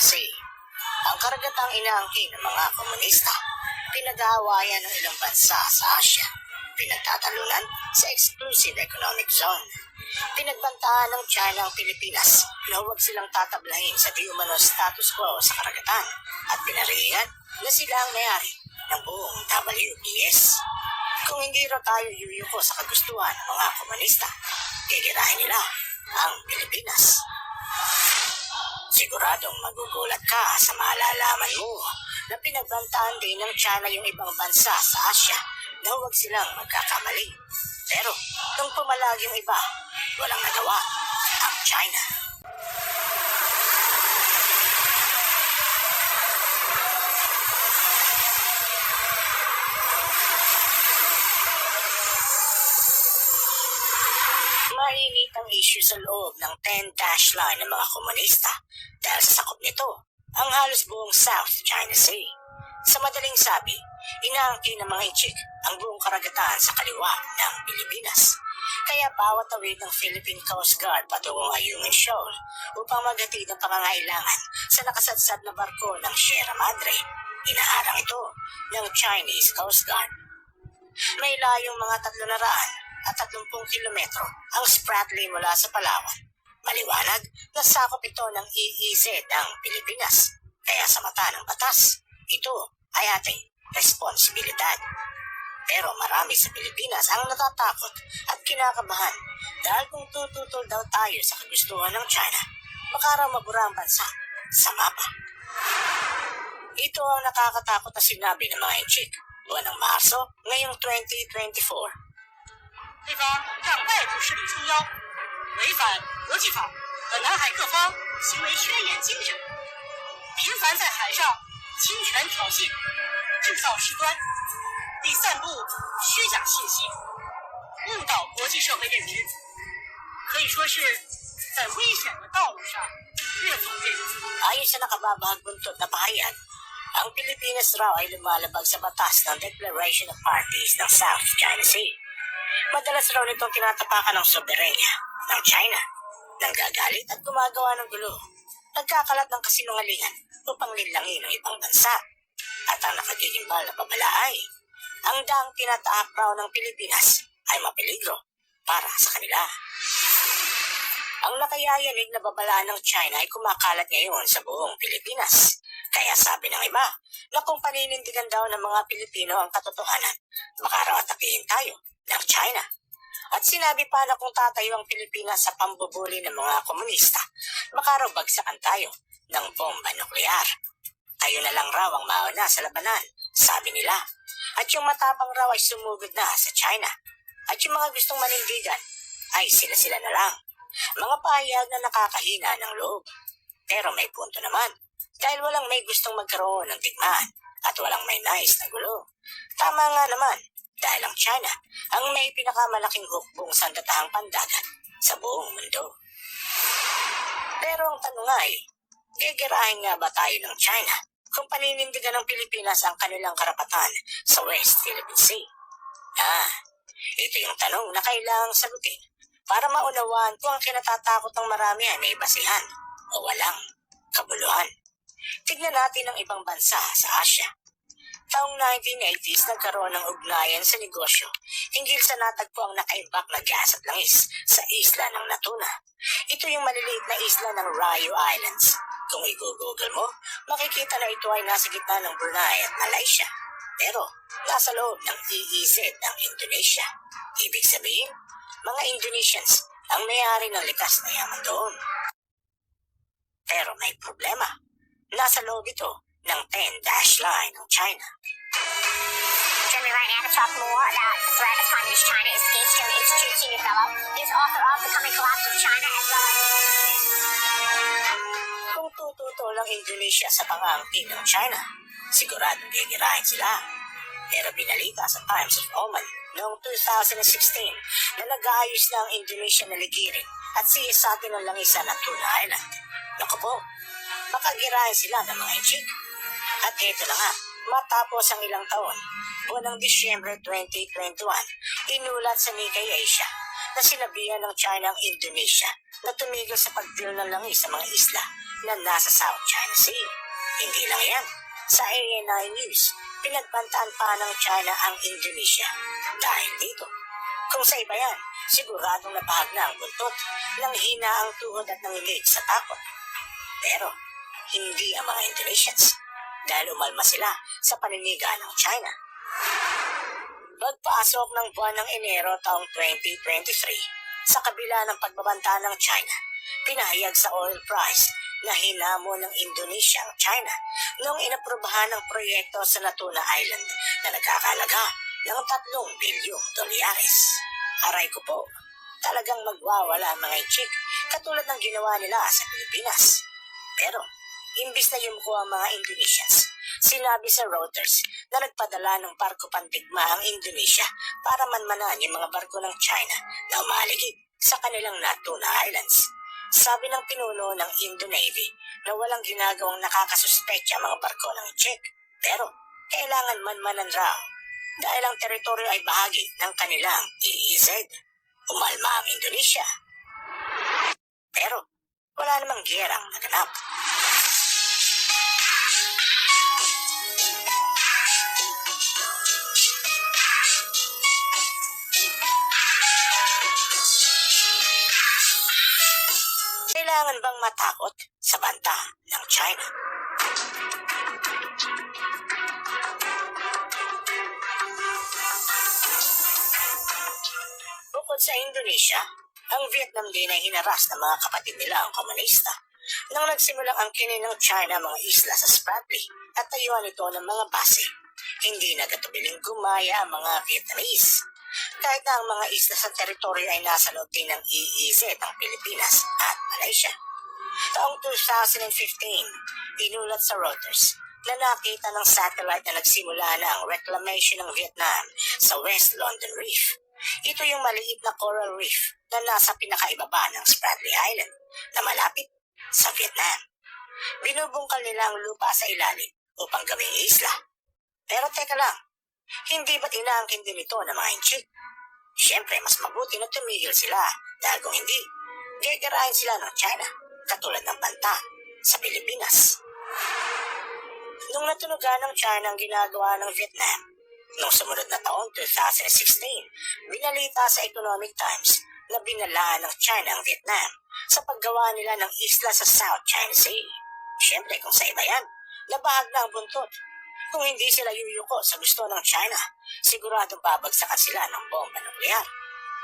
Sea. Ang karagatang inaangkin ng mga komunista, pinag-aawayan ng ilang bansa sa Asia, pinagtatalunan sa exclusive economic zone. Pinagbantaan ng China ang Pilipinas na huwag silang tatablahin sa di status quo sa karagatan at pinarihan na sila ang mayari ng buong WPS. Kung hindi raw tayo yuyuko sa kagustuhan ng mga komunista, gigirahin nila ang Pilipinas. Siguradong magugulat ka sa malalaman mo na pinagbantaan din ng China yung ibang bansa sa Asia na huwag silang magkakamali. Pero nung pumalag yung iba, walang nagawa ang China. Mainit ang issue sa loob ng 10-dash line ng mga komunista dahil sa sakop nito ang halos buong South China Sea. Sa madaling sabi, inaangkin ng mga Ichik ang buong karagatan sa kaliwa ng Pilipinas. Kaya bawat tawid ng Philippine Coast Guard patungong Ayungin Shoal upang maghatid ang pangangailangan sa nakasadsad na barko ng Sierra Madre. Inaharang ito ng Chinese Coast Guard. May layong mga 300 at 30 kilometro ang Spratly mula sa Palawan. Maliwanag na sakop ito ng EEZ ang Pilipinas. Kaya sa mata ng batas, ito ay ating responsibilidad. Pero marami sa Pilipinas ang natatakot at kinakabahan dahil kung tututol daw tayo sa kagustuhan ng China, baka raw mabura ang bansa sa mapa. Ito ang nakakatakot na sinabi ng mga Enchik buwan ng Marso ngayong 2024. 对方让外部势力撑腰，违反国际法和南海各方行为宣言精神，频繁在海上侵权挑衅、制造事端，并散布虚假信息，误导国际社会认知，可以说是在危险的道路上越走越远。Ayon sa nakababagong t ang Pilipinas raw ay lumalabag sa batas ng Declaration of Parties ng South China Sea. Madalas raw nitong tinatapakan ng soberenya ng China, nanggagalit at gumagawa ng gulo, nagkakalat ng kasinungalingan upang linlangin ng ibang bansa. At ang nakagigimbal na babala ay, ang daang tinataak raw ng Pilipinas ay mapeligro para sa kanila. Ang nakayayanig na babala ng China ay kumakalat ngayon sa buong Pilipinas. Kaya sabi ng iba na kung paninindigan daw ng mga Pilipino ang katotohanan, makaraw atakihin tayo ng China. At sinabi pa na kung tatayo ang Pilipinas sa pambubuli ng mga komunista, bagsakan tayo ng bomba nuklear. Tayo na lang raw ang mauna sa labanan, sabi nila. At yung matapang raw ay sumugod na sa China. At yung mga gustong manindigan ay sila-sila na lang. Mga pahayag na nakakahina ng loob. Pero may punto naman. Dahil walang may gustong magkaroon ng digmaan at walang may nais na gulo. Tama nga naman, dahil ang China ang may pinakamalaking hukbong sandatahang pandagat sa buong mundo. Pero ang tanong ay, gigirahin nga ba tayo ng China kung paninindigan ng Pilipinas ang kanilang karapatan sa West Philippine Sea? Ah, ito yung tanong na kailangang sagutin para maunawaan kung ang kinatatakot ng marami ay may basihan o walang kabuluhan. Tignan natin ang ibang bansa sa Asia. Taong 1980s nagkaroon ng ugnayan sa negosyo hinggil sa natagpo ang nakaimbak na gas at langis sa isla ng Natuna. Ito yung maliliit na isla ng Rayo Islands. Kung i-google mo, makikita na ito ay nasa gitna ng Brunei at Malaysia. Pero nasa loob ng EEZ ng Indonesia. Ibig sabihin, mga Indonesians ang may-ari ng likas na yaman doon. Pero may problema. Nasa loob ito ng 10-dash line ng China. Me right now to talk more about the threat of Communist China is East German Institute senior fellow. He's author of The Coming Collapse of China as well as Kung tututol ang Indonesia sa pangangkin ng China, siguradong gigirahin sila. Pero binalita sa Times of Oman noong 2016 na nag-aayos na ang Indonesia na ligirin at siyasatin ng langisan at Tuna Island. Naku po, makagirahin sila ng mga Ichik. At eto na nga, matapos ang ilang taon, buwan ng Disyembre 2021, inulat sa Nikkei Asia na sinabihan ng China ang Indonesia na tumigil sa pagdil ng langis sa mga isla na nasa South China Sea. Hindi lang yan. Sa ANI News, pinagbantaan pa ng China ang Indonesia dahil dito. Kung sa iba yan, siguradong napahag na ang buntot, nang hina ang tuhod at nangilig sa takot. Pero, hindi ang mga Indonesians dahil umalma sila sa paniniga ng China. Pagpasok ng buwan ng Enero taong 2023, sa kabila ng pagbabanta ng China, pinahayag sa oil price na hinamo ng Indonesia ang China noong inaprubahan ng proyekto sa Natuna Island na nagkakalaga ng 3 bilyong dolyares. Aray ko po, talagang magwawala ang mga chik katulad ng ginawa nila sa Pilipinas. Pero, imbis na yumuko ang mga Indonesians, sinabi sa Reuters na nagpadala ng barko pantigma ang Indonesia para manmanan yung mga barko ng China na umaligid sa kanilang Natuna Islands. Sabi ng pinuno ng Indo Navy na walang ginagawang nakakasuspecha mga barko ng Czech. Pero kailangan manmanan raw dahil ang teritoryo ay bahagi ng kanilang EEZ. Umalma ang Indonesia. Pero wala namang gerang naganap. Kailangan bang matakot sa banta ng China? Bukod sa Indonesia, ang Vietnam din ay hinaras ng mga kapatid nila ang komunista nang nagsimulang ang ng China mga isla sa Spratly at tayuan ito ng mga base. Hindi nagatubiling gumaya ang mga Vietnamese. Kahit na ang mga isla sa teritoryo ay nasa loob din ng EEZ ng Pilipinas at Malaysia. Taong 2015, inulat sa Reuters na nakita ng satellite na nagsimula na ang reclamation ng Vietnam sa West London Reef. Ito yung maliit na coral reef na nasa pinakaibaba ng Spratly Island na malapit sa Vietnam. Binubungkal nila ang lupa sa ilalim upang gawing isla. Pero teka lang, hindi ba't inaangkin din ito ng mga inchik? Siyempre, mas mabuti na tumigil sila dahil kung hindi, gagarahin sila ng China katulad ng banta sa Pilipinas. Nung natunugan ng China ang ginagawa ng Vietnam, noong sumunod na taon 2016, binalita sa Economic Times na binalaan ng China ang Vietnam sa paggawa nila ng isla sa South China Sea. Siyempre, kung sa iba yan, nabahag na ang buntot. Kung hindi sila yuyuko sa gusto ng China, siguradong babagsakan sila ng bomba nuklear.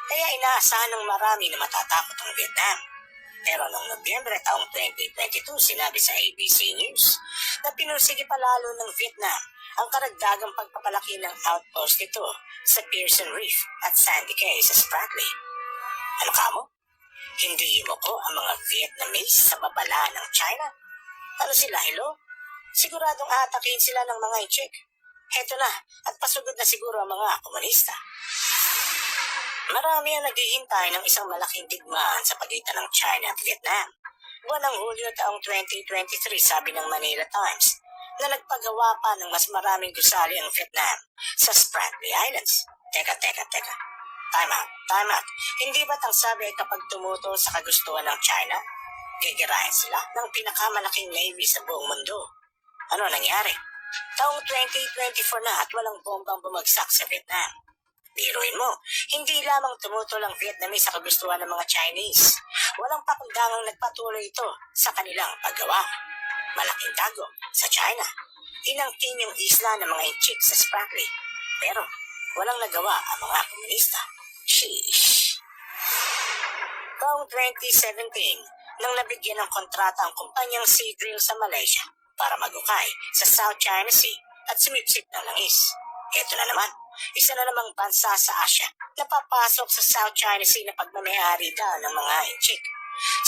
Kaya inaasahan ng marami na matatakot ang Vietnam. Pero noong Nobyembre taong 2022, sinabi sa ABC News na pinursige palalo ng Vietnam ang karagdagang pagpapalaki ng outpost nito sa Pearson Reef at Sandy Cay sa Spratly. Ano ka mo? Hindi mo ko ang mga Vietnamese sa babala ng China? Ano sila, hello? Siguradong aatakin sila ng mga Ichik. Heto na, at pasugod na siguro ang mga komunista. Marami ang naghihintay ng isang malaking digmaan sa pagitan ng China at Vietnam. Buwan ng Hulyo taong 2023, sabi ng Manila Times, na nagpagawa pa ng mas maraming gusali ang Vietnam sa Spratly Islands. Teka, teka, teka. Time out, time out. Hindi ba't ang sabi ay kapag tumutol sa kagustuhan ng China, gigirahin sila ng pinakamalaking navy sa buong mundo? Ano nangyari? Taong 2024 na at walang bombang bumagsak sa Vietnam. Biruin mo, hindi lamang tumutol ang Vietnamese sa kagustuhan ng mga Chinese. Walang pakundangang nagpatuloy ito sa kanilang paggawa. Malaking tago sa China. Inangkin yung isla ng mga Inchik sa Spratly. Pero walang nagawa ang mga komunista. Sheesh. Taong 2017, nang nabigyan ng kontrata ang kumpanyang Sea Grill sa Malaysia para magukay sa South China Sea at sumipsip ng langis. Ito na naman, isa na namang bansa sa Asia na papasok sa South China Sea na pagmamayari daw ng mga Inchik.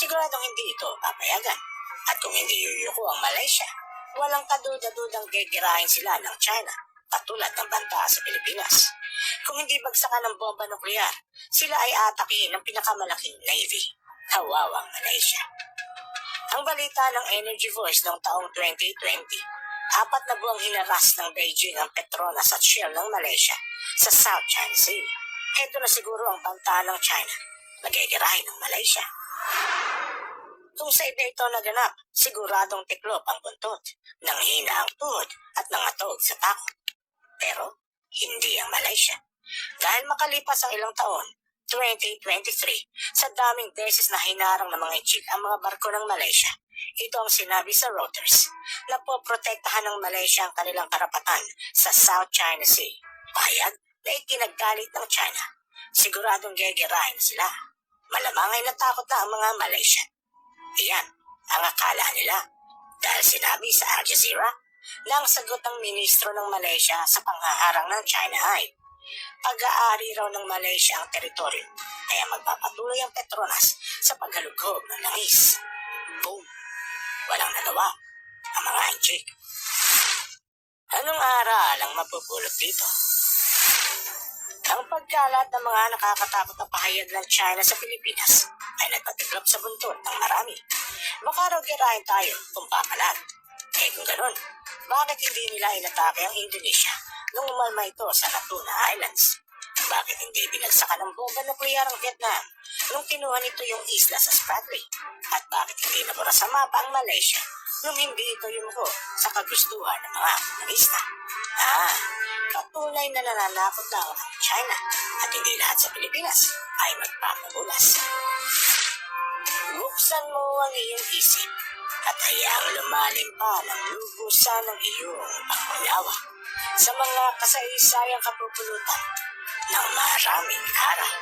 Siguradong hindi ito papayagan. At kung hindi yuyuko ang Malaysia, walang kaduda-dudang gegirahin sila ng China, katulad ng banta sa Pilipinas. Kung hindi bagsakan ng bomba nuklear, sila ay atakihin ng pinakamalaking navy, Kawawang Malaysia. Ang balita ng Energy Voice noong taong 2020, apat na buwang hinaras ng Beijing ang Petronas at Shell ng Malaysia sa South China Sea. Ito na siguro ang banta ng China, nagigirahin ng Malaysia. Kung sa iba ito naganap, siguradong tiklop ang buntot, nanghina ang tuhod at nangatog sa takot. Pero hindi ang Malaysia. Dahil makalipas ang ilang taon, 2023, sa daming beses na hinarang ng mga chick ang mga barko ng Malaysia, ito ang sinabi sa Reuters na poprotektahan ng Malaysia ang kanilang karapatan sa South China Sea. Payag na ikinagalit ng China. Siguradong gegerahin sila. Malamang ay natakot na ang mga Malaysian. Iyan ang akala nila. Dahil sinabi sa Al Jazeera na ang sagot ng ministro ng Malaysia sa panghaharang ng China ay pag-aari raw ng Malaysia ang teritoryo kaya magpapatuloy ang Petronas sa paghalughog ng langis. Boom! Walang nagawa ang mga anjik. Anong aral ang mapupulot dito? Ang pagkalat ng mga nakakatakot na pahayag ng China sa Pilipinas ay nagpatiklop sa buntot ng marami. Baka raw girahin tayo kung pakalat. Eh kung ganun, bakit hindi nila inatake ang Indonesia nung umalma ito sa Natuna Islands? Bakit hindi binagsakan ng bomba nuklear ang Vietnam nung kinuha nito yung isla sa Spratly? At bakit hindi nabura sa mapa ang Malaysia nung hindi ito yumuko sa kagustuhan ng mga komunista? Ah, patunay na nananakot lang ang China at hindi lahat sa Pilipinas ay magpapabulas. Buksan mo ang iyong isip at hayaang lumalim pa ng lubusan ng iyong pangunawa sa mga kasaysayang kapupulutan ng maraming araw.